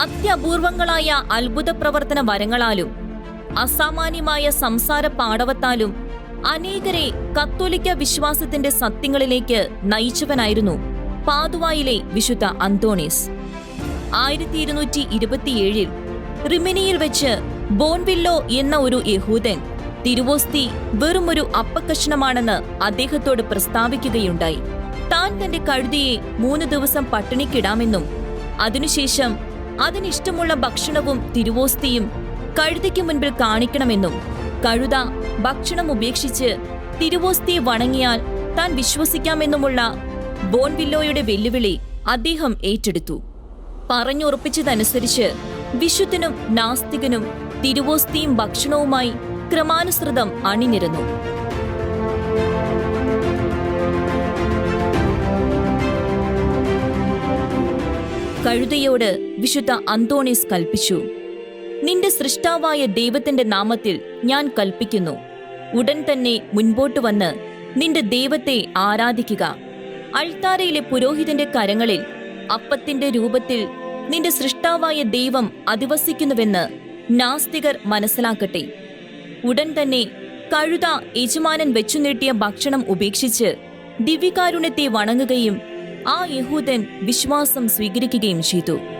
അത്യപൂർവങ്ങളായ അത്ഭുത പ്രവർത്തന വരങ്ങളാലും അസാമാന്യമായ സംസാര പാടവത്താലും അനേകരെ കത്തോലിക്ക വിശ്വാസത്തിന്റെ സത്യങ്ങളിലേക്ക് നയിച്ചവനായിരുന്നു പാതുവായിലെ വിശുദ്ധ അന്തോണീസ്. ആയിരത്തി ഇരുന്നൂറ്റി ഇരുപത്തിയേഴിൽ റിമിനിയിൽ വെച്ച് ബോൺവില്ലോ എന്ന ഒരു യഹൂദൻ തിരുവോസ്തി വെറുമൊരു അപ്പക്കഷണമാണെന്ന് അദ്ദേഹത്തോട് പ്രസ്താവിക്കുകയുണ്ടായി. താൻ തന്റെ കഴുതിയെ മൂന്ന് ദിവസം പട്ടിണിക്കിടാമെന്നും അതിനുശേഷം അതിനിഷ്ടമുള്ള ഭക്ഷണവും തിരുവോസ്തിയും കഴുതയ്ക്ക് മുൻപിൽ കാണിക്കണമെന്നും കഴുത ഭക്ഷണം ഉപേക്ഷിച്ച് തിരുവോസ്തിയെ വണങ്ങിയാൽ താൻ വിശ്വസിക്കാമെന്നുമുള്ള ബോൺവില്ലോയുടെ വെല്ലുവിളി അദ്ദേഹം ഏറ്റെടുത്തു. പറഞ്ഞുറപ്പിച്ചതനുസരിച്ച് വിശുദ്ധനും നാസ്തികനും തിരുവോസ്തിയും ഭക്ഷണവുമായി ക്രമാനുസൃതം അണിനിരന്നു. കഴുതയോട് വിശുദ്ധ അന്തോണീസ് കൽപ്പിച്ചു. നിന്റെ സൃഷ്ടാവായ ദൈവത്തിന്റെ നാമത്തിൽ ഞാൻ കൽപ്പിക്കുന്നു. ഉടൻ തന്നെ മുൻപോട്ട് വന്ന് നിന്റെ ദൈവത്തെ ആരാധിക്കുക. അൾത്താരയിലെ പുരോഹിതന്റെ കരങ്ങളിൽ അപ്പത്തിന്റെ രൂപത്തിൽ നിന്റെ സൃഷ്ടാവായ ദൈവം അധിവസിക്കുന്നുവെന്ന് നാസ്തികർ മനസ്സിലാക്കട്ടെ. ഉടൻ തന്നെ കഴുത യജമാനൻ വെച്ചു നീട്ടിയ ഭക്ഷണം ഉപേക്ഷിച്ച് ദിവ്യകാരുണ്യത്തെ വണങ്ങുകയും ആ യഹൂദൻ വിശ്വാസം സ്വീകരിക്കുകയും ചെയ്തു.